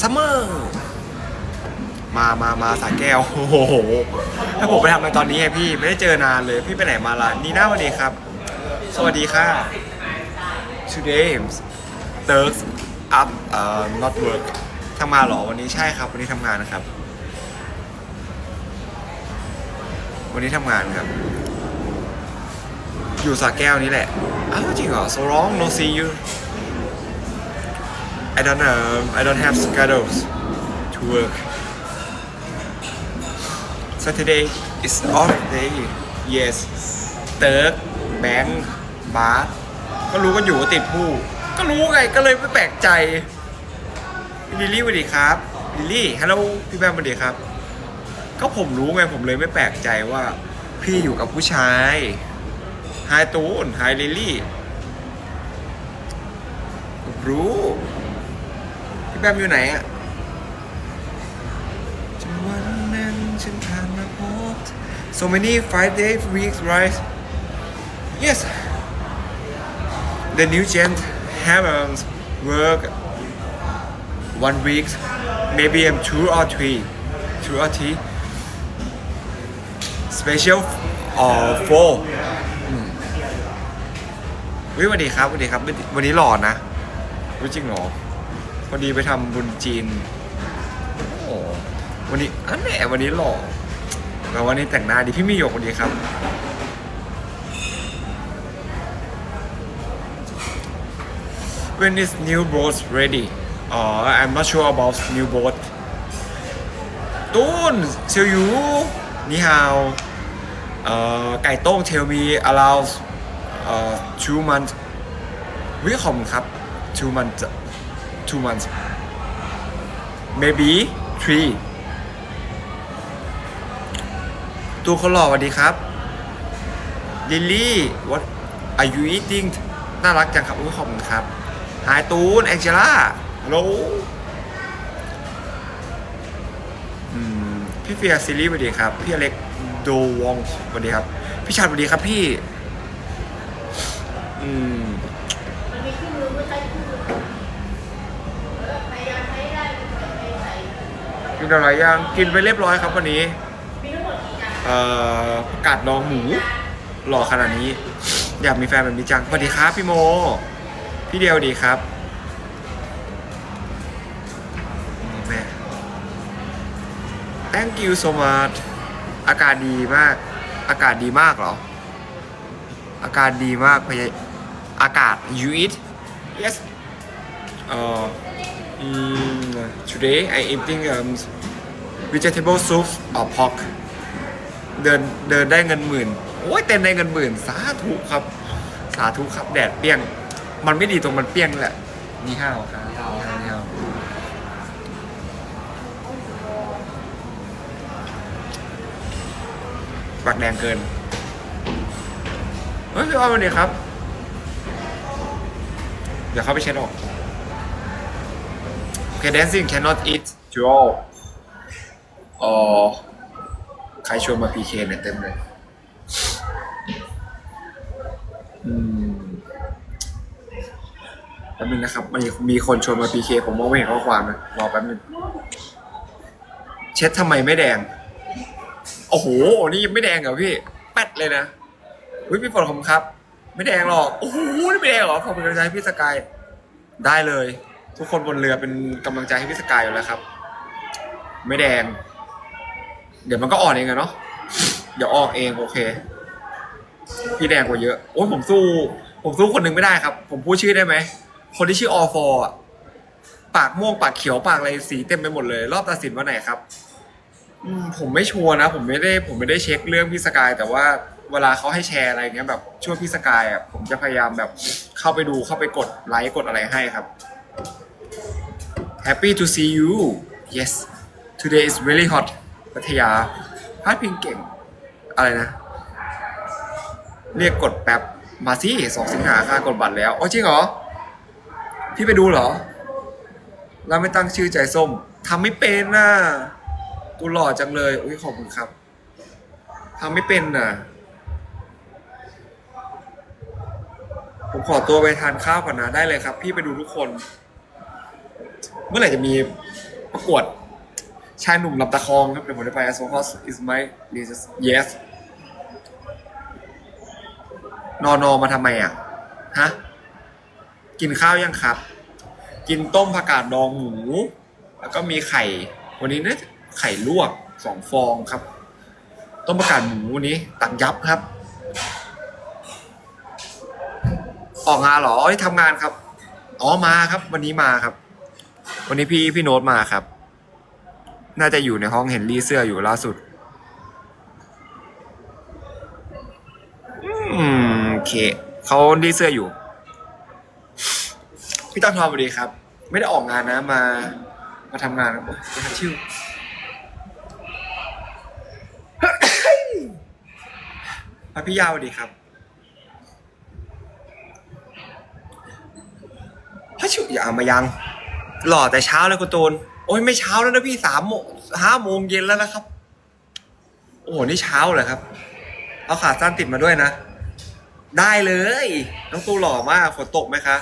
ซัมเมอร์ มามามาสาแก้ว โอ้โหถ้าผมไปทำอะไรตอนนี้ไงพี่ ไม่ได้เจอนานเลย พี่ไปไหนมาล่ะนีน่าวัสดีครับ สวัสดีค่ะ today Turks up uh, not work ทำงานเหรอวันนี้ใช่ครับ วันนี้ทำงานนะครับ วันนี้ทำงานครับ อยู่สาแก้วนี่แหละ อ้าวจริงเหรอ so long no see you I don't um, I don't have schedules to work Saturday is off day yes เติร์กแบงค์บาสก็รู้กันอยู่ว่าติดผู้ ก็รู้ไงก็เลยไม่แปลกใจลิลลี่สวัสดีครับลิลลี่ฮัลโหลพี่แบมสวัสดีครับ ก็ผมรู้ไงผมเลยไม่แปลกใจว่า พี่อยู่กับผู้ชายไฮตูนไฮลิลลี่รู้ แบมอยู่ไหนอะจนวันนั้นฉันผ่านมาพบ so many five days weeks right yes the new gen have um, work one week maybe um, two or three two or three special or four วิวัสดีครับวัสดีครับ วันนี้หล่อนะวิจริงหรอ พอดีไปทำบุญจีนโอ้วันนี้อันแหนวันนี้หล่อแต่วันนี้แต่งหน้าดีพี่มีหยกวันนี้ครับ When is new boat ready? Oh, I'm not sure about new boat. ตูนเซียวยูนี่ฮาวเอ่อไก่โต้งเทลมี allow เอ่อ two months วิขอบคุณครับ two months two months maybe three ตูคนหล่อสวัสดีครับลิลลี่ what are you eating น่ารักจังครับอุ้ยขอบคุณครับ หายตูนแองเจล่าฮัลโหลพี่เฟียซีรีส์สวัสดีครับ พี่อเล็กโดวองสวัสดีครับ พี่ชาดสวัสดีครับพี่ อืม มันมีเครื่องมือเพื่อใช้เครื่องมือเออพยายามใช้ได้ไปใส่ กินอะไรยังกินไปเรียบร้อยครับวันนี้กัดนเอ่อผักกาดดองหมูหล่อขนาดนี้ อยากมีแฟนแบบนี้จังสวัสดีครับพี่โม พี่เดียวดีครับแม่ thank you so much อากาศดีมาก อากาศดีมากเหรอ อากาศดีมากพยาอากาศ you eat yes เอ่อ today I eating um, vegetable soup or pork เดินเดินได้เงินหมื่น โอ้ยเต้นได้เงินหมื่น สาธุครับ สาธุครับแดดเปี้ยง มันไม่ดีตรงมันเปี้ยงแหละ นี่ห้าวครับนี่ห้าวนี่ห้าวปากแดงเกิน เฮ้ยพี่อ้อมวันนี้ครับ เดี๋ยวเข้าไปเช็ดออก โอเค dancing cannot eat duo อ๋อใครชวนมา PK เนี่ยเต็มเลยอืมแป๊บนึงนะครับมีมีคนชวนมา PK ผมมองไม่เห็นข้อความนะรอแป๊บนึงเช็ดทำไมไม่แดง โอ้โห นี่ไม่แดงเหรอพี่ แป๊ดเลยนะอุ้ยพี่ฝนผมครับ ไม่แดงหรอก โอ้โห นี่ไม่แดงเหรอ ขอบคุณกำลังใจพี่สกาย ได้เลย ทุกคนบนเรือเป็นกำลังใจให้พี่สกายอยู่แล้วครับ ไม่แดง เดี๋ยวมันก็อ่อนเองอะเนาะเดี๋ยวออกเองโอเค พี่แดงกว่าเยอะ โอ้ยผมสู้ ผมสู้คนหนึ่งไม่ได้ครับ ผมพูดชื่อได้ไหม คนที่ชื่ออฟอะปากม่วงปากเขียวปากอะไรสีเต็มไปหมดเลย รอบตัดสินวันไหนครับผมไม่ชัวร์นะ ผมไม่ได้ผมไม่ได้เช็คเรื่องพี่สกาย แต่ว่าเวลาเขาให้แชร์อะไรเงี้ยแบบช่วยพี่สกายอะผมจะพยายามแบบเข้าไปดูเข้าไปกดไลค์กดอะไรให้ครับ Happy to see you yes today is really hot พัทยาพาดพิงเก่ง อะไรนะ เรียกกดแป๊บ มาสิสองสิงหาค่ากดบัตรแล้วอ๋อจริงเหรอ พี่ไปดูเหรอ เราไม่ตั้งชื่อใจส้มทำไม่เป็นน่ะกูหล่อจังเลย อุ้ยขอบคุณครับทำไม่เป็นน่ะ ผมขอตัวไปทานข้าวก่อนนะ ได้เลยครับ พี่ไปดูทุกคน เมื่อไหร่จะมีประกวด ชายหนุ่มลำตะคองครับเดี๋ยวผมจะไป as long as is my Jesus yes นอนอมาทำไมอะ ฮะ กินข้าวยังครับ กินต้มผักกาดดองหมู แล้วก็มีไข่ วันนี้เนี่ยไข่ลวกสองฟองครับ ต้มผักกาดหมูวันนี้ ตักยับครับ ออกงานเหรออทำงานครับ อ๋อมาครับ วันนี้มาครับ วันนี้พี่พี่โน้ตมาครับ น่าจะอยู่ในห้องเห็นรีเสื้ออยู่ล่าสุด อืมโอเคเขารีเสื้ออยู่ พี่ตั้งทอมสวัสดีครับ ไม่ได้ออกงานนะมา มาทำงานครับมาทำชิวมาพี่ยาววัสดีครับฮัชิวอย่าเอามายัง หล่อแต่เช้าเลยคุณตูน โอ้ยไม่เช้าแล้วนะพี่สามโมงห้าโมงเย็นแล้วนะครับ โอ้โหนี่เช้าเหรอครับ เอาขาสั้นติดมาด้วยนะ ได้เลย น้องตูหล่อมากฝนตกไหมคะ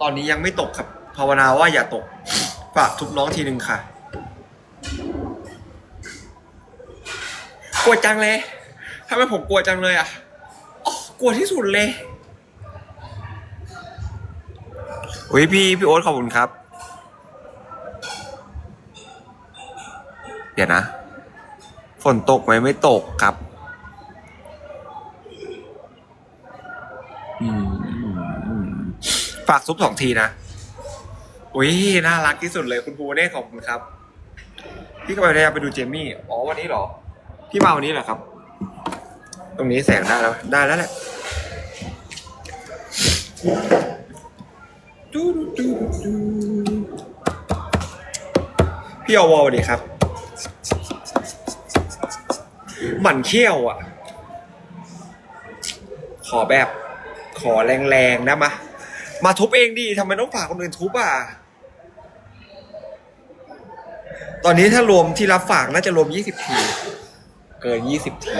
ตอนนี้ยังไม่ตกครับภาวนาว่าอย่าตก ฝากทุบน้องทีหนึ่งค่ะกลัวจังเลยทำไมผมกลัวจังเลยอะอกลัวที่สุดเลยอุ้ยพี่พี่โอ๊ตขอบคุณครับ เดี๋ยวนะ ฝนตกไหมไม่ตกครับ อืมฝากซุปสองทีนะ อุ้ยน่ารักที่สุดเลยคุณภูเน่ขอบคุณครับ พี่ก็ไปพยายามไปดูเจมี่ อ๋อวันนี้เหรอ พี่มาวันนี้เหรอครับ ตรงนี้แสงได้แล้ว ได้แล้วแหละพี่อวอสวัสดีครับ หมั่นเขี้ยวอะ ขอแบบ ขอแรงๆนะมา มาทุบเองดิทำไมต้องฝากคนอื่นทุบอะ ตอนนี้ถ้ารวมที่รับฝากน่าจะรวม20ที เกิน20ที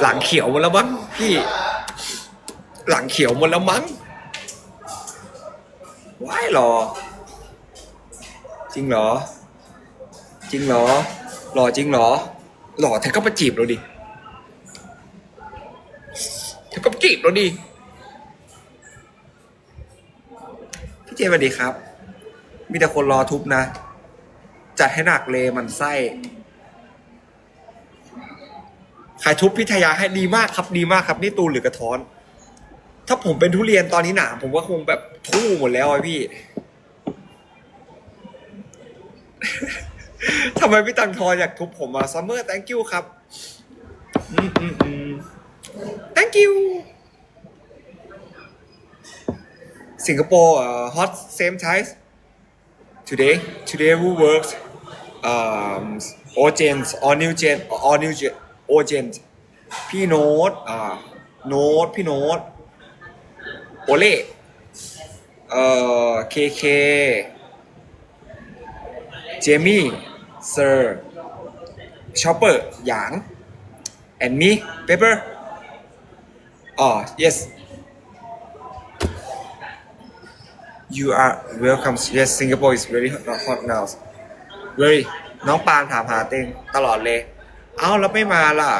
หลังเขียวหมดแล้วมั้งพี่ หลังเขียวหมดแล้วมั้งว้ายหรอ จริงเหรอ จริงเหรอหล่อจริงเหรอ หล่อเธอก็มาจีบเราดิเธอก็มาจีบเราดิพี่เจสวัสดีครับ มีแต่คนรอทุบนะ จัดให้หนักเลยมันไส้ขายทุบพิทยาให้ดีมากครับ ดีมากครับ นี่ตูนหรือกระท้อน ถ้าผมเป็นทุเรียนตอนนี้หนาผมก็คงแบบทู่หมดแล้วไอพี่ ทำไมพี่ตังทอนอยากทุบผมมาซัมเมอร์ thank you ครับ อืมอืมอืม thank you สิงคโปร์ uh, hot same time today today who works um all gens all new gen all new gen all gen พี่โน้ตอ่าโน้ตพี่โน้ตโอเล่เอ่อเคเคเจมี่ เซอร์ชอปเปอร์หยาง and me pepper อ๋อ yes you are welcome yes Singapore is very hot hot now very น้องปานถามหาเต็งตลอดเลย เอ้าแล้วไม่มาล่ะ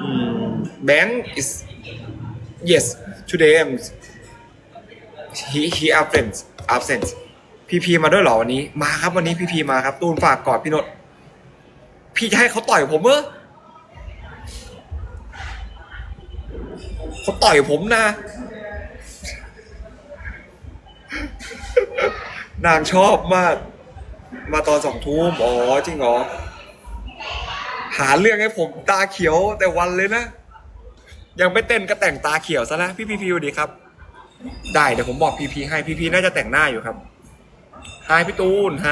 อืม Bank is yes today I'm he he absent absent พีพีมาด้วยเหรอวันนี้ มาครับวันนี้พีพีมาครับตูนฝากกอดพี่นนท์พี่จะให้เขาต่อยผมเมื่อเขาต่อยผมนะ นางชอบมาก มาตอนสองทุ่มอ๋อจริงเหรอ หาเรื่องให้ผมตาเขียวแต่วันเลยนะ ยังไม่เต้นก็แต่งตาเขียวซะแล้วพี่พีพีสวัสดีครับ ได้เดี๋ยวผมบอกพีพีให้พีพีน่าจะแต่งหน้าอยู่ครับ ไฮพี่ตูนไฮ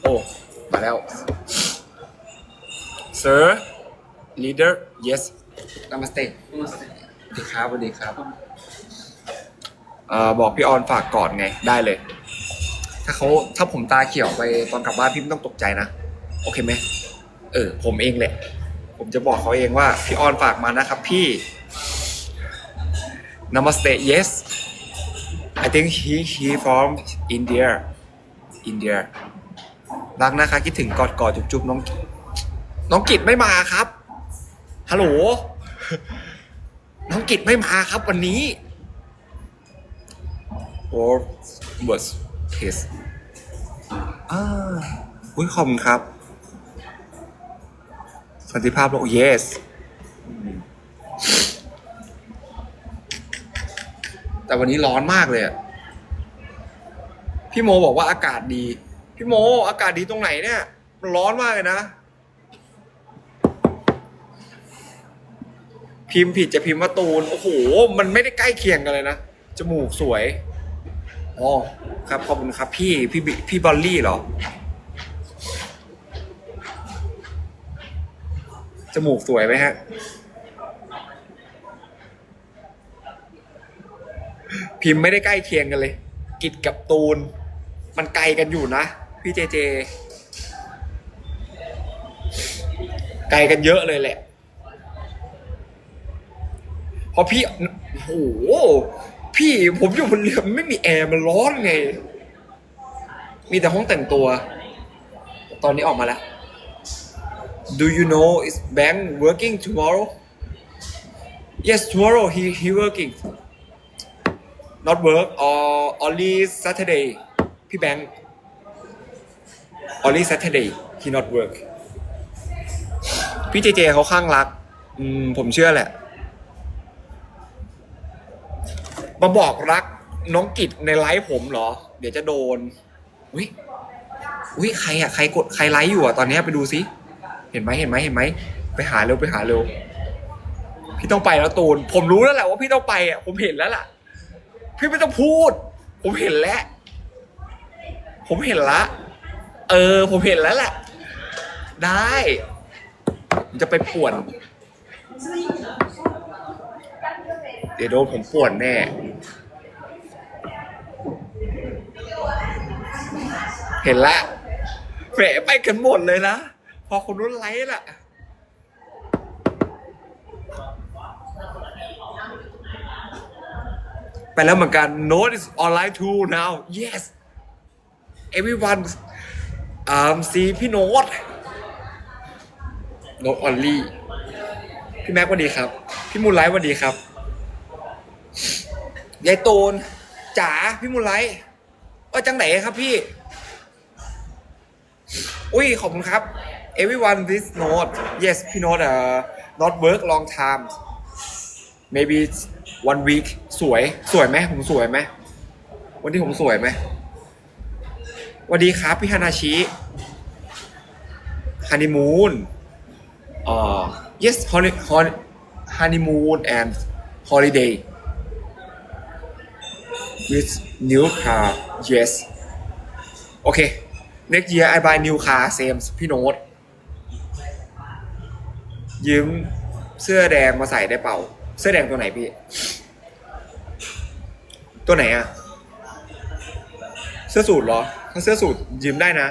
โอ้มาแล้ว sir leader yes namaste สวัสดีครับสวัสดีครับเอ่อบอกพี่ออนฝากก่อนไงได้เลย ถ้าเขาถ้าผมตาเขียวไปตอนกลับบ้านพี่ไม่ต้องตกใจนะ โอเคไหมเออ ผมเองแหละ ผมจะบอกเขาเองว่า พี่ออนฝากมานะครับพี่ Namaste yes I think he he from India India รักนะคะคิดถึงกอดกอดจุ๊บจุบน้องกิน้องกิจไม่มาครับ ฮัลโหล น้องกิจไม่มาครับวันนี้ or was his อ่าอุ้ยขอบคุณครับ สันติภาพโลก yes แต่วันนี้ร้อนมากเลยอะพี่โมบอกว่าอากาศดี พี่โม อากาศดีตรงไหนเนี่ย มันร้อนมากเลยนะ พิมพ์ผิดจะพิมพ์ว่าตูน โอ้โห มันไม่ได้ใกล้เคียงกันเลยนะ จมูกสวย อ๋อ ครับ ขอบคุณครับ พี่ พี่บิพี่บอลลี่เหรอ จมูกสวยไหมฮะ พิมพ์ไม่ได้ใกล้เคียงกันเลย กิจกับตูน มันไกลกันอยู่นะ พี่เจเจ ไกลกันเยอะเลยแหละเพราะพี่โอ้โหพี่ผมอยู่บนเรือไม่มีแอร์มันร้อนไง มีแต่ห้องแต่งตัว ตอนนี้ออกมาแล้ว Do you know is Bank working tomorrow? Yes, tomorrow he he working. Not work or only Saturday. พี่แบงค์ only Saturday he not work. พี่เจเจเขาข้างรัก อืม ผมเชื่อแหละ มาบอกรักน้องกิจในไลฟ์ผมเหรอ เดี๋ยวจะโดน อุ้ยอุ้ยใครอะใครกด ใครไลฟ์อยู่อะตอนนี้ไปดูซิ เห็นไหมเห็นไหมเห็นไหม ไปหาเร็ว ไปหาเร็ว พี่ต้องไปแล้วตูน ผมรู้แล้วแหละว่าพี่ต้องไปอะ ผมเห็นแล้วล่ะ พี่ไม่ต้องพูด ผมเห็นแล้ว ผมเห็นละ เออ ผมเห็นแล้วแหละ ได้ผมจะไปป่วน เดี๋ยวโดนผมป่วนแน่ เห็นละแหมไปกันหมดเลยนะ พอคนนู้นไลค์ล่ะ ไปแล้วเหมือนกัน Note is online too now yes everyone um see พี่โน้ต Note only พี่แม็กวัสดีครับ พี่มูลไลท์วัสดีครับยายตูนจ๋าพี่มูลไลท์เออจังไหนครับพี่ อุ้ยขอบคุณครับ everyone this note yes พี่โน้ตเอ่อ not work long time maybe one week สวยสวยไหมผมสวยไหมวันนี้ผมสวยไหมสวัสดีครับพี่ฮานาชิฮันนีมูนอ่า yes holi- hol- honeymoon and holiday with new car yes โอเค next year I buy new car same พี่โน้ตยืมเสื้อแดงมาใส่ได้เปล่า เสื้อแดงตัวไหนพี่ ตัวไหนอะเสื้อสูทเหรอ ถ้าเสื้อสูทยืมได้นะ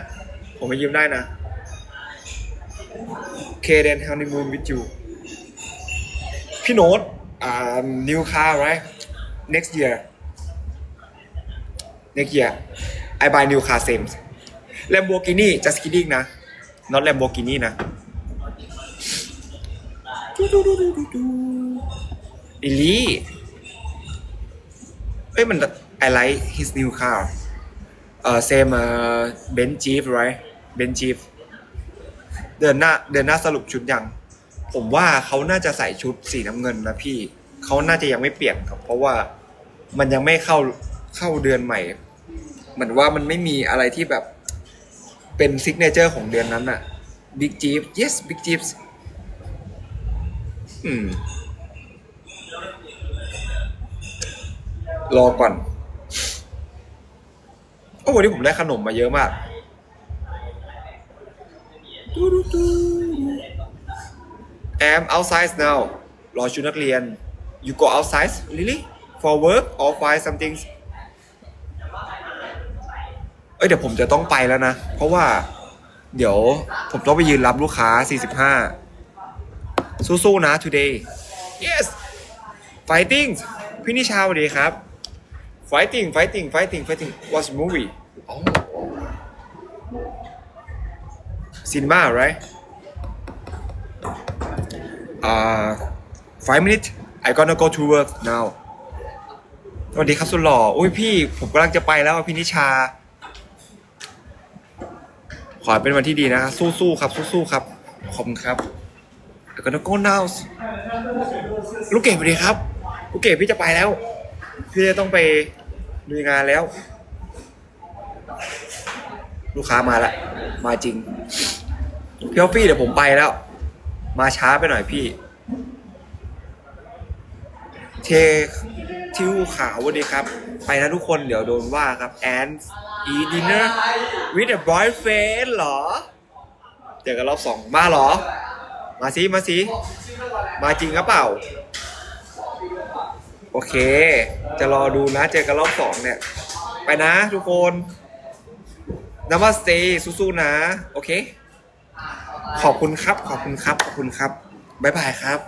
ผมไปยืมได้นะ K then honeymoon with you พี่โน้ตอ่า new car right next year next year I buy new car same Lamborghini just kidding นะ not Lamborghini นะอิลี่ เอ้ยมัน I like his new car เอ่อ same เอ่อ Benz Jeep right Benz Jeep เดือนหน้าเดือนหน้าสรุปชุดยัง ผมว่าเขาน่าจะใส่ชุดสีน้ำเงินนะพี่ เขาน่าจะยังไม่เปลี่ยนครับ เพราะว่ามันยังไม่เข้าเข้าเดือนใหม่ เหมือนว่ามันไม่มีอะไรที่แบบเป็นซิกเนเจอร์ของเดือนนั้นอะ Big Jeep yes Big Jeeps อืม รอก่อนโอ้วันนี้ผมได้ขนมมาเยอะมาก am outside now รอชุดนักเรียน you go outside really for work or find something เอ้ยเดี๋ยวผมจะต้องไปแล้วนะ เพราะว่า เดี๋ยวผมต้องไปยืนรับลูกค้า 45 สู้ๆนะ today yes fighting พี่นิชาสวัสดีครับ fighting fighting fighting fighting what's movie oh cinema right uh five minutes I gonna go to work now สวัสดีครับสุดหล่อ อุ้ยพี่ผมกำลังจะไปแล้วพี่นิชา ขอให้เป็นวันที่ดีนะ สู้ๆครับ สู้ๆครับ ขอบคุณครับ I gonna go now ลูกเกดสวัสดีครับ ลูกเกดพี่จะไปแล้วพี่จะต้องไป ลุยงานแล้ว ลูกค้ามาล้วมาจริงพี่ออฟฟี่เดี๋ยวผมไปแล้ว มาช้าไปหน่อยพี่ เททิวขาววัสดีครับ ไปนะทุกคนเดี๋ยวโดนว่าครับ and eat dinner with a boyfriend เหรอ เจอกันรอบสองมาเหรอ มาสิมาสิมาจริงหรือเปล่า โอเค จะรอดูนะ เจอกันรอบสองเนี่ย ไปนะทุกคนนามาสเตสู้ๆนะ โอเค ขอบคุณครับ ขอบคุณครับ ขอบคุณครับ บ๊ายบายครับ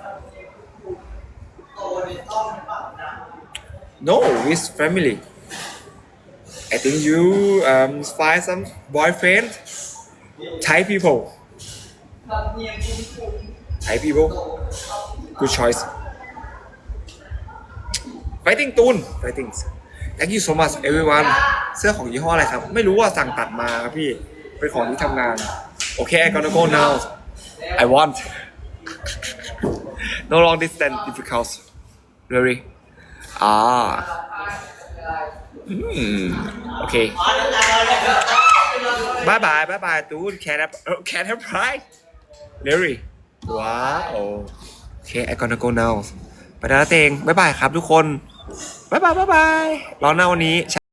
No, with family. I think you um, find some boyfriend. Thai people. Thai people. Good choice. Fighting ตูน Fighting Thank you so much everyone เสื้อของยี่ห้ออะไรครับ ไม่รู้ว่าสั่งตัดมาครับพี่ เป็นของที่ทำงาน โอเค I gonna go now I want no long distance difficult really อ่าอืมโอเคบายบายบายบายตูนแคทแคทแฮปไพรเลรี่ว้าวโอเค I gonna go now ไปแล้วนะเตงบายบายครับทุกคน บายบายบายบายรอหน้าวันนี้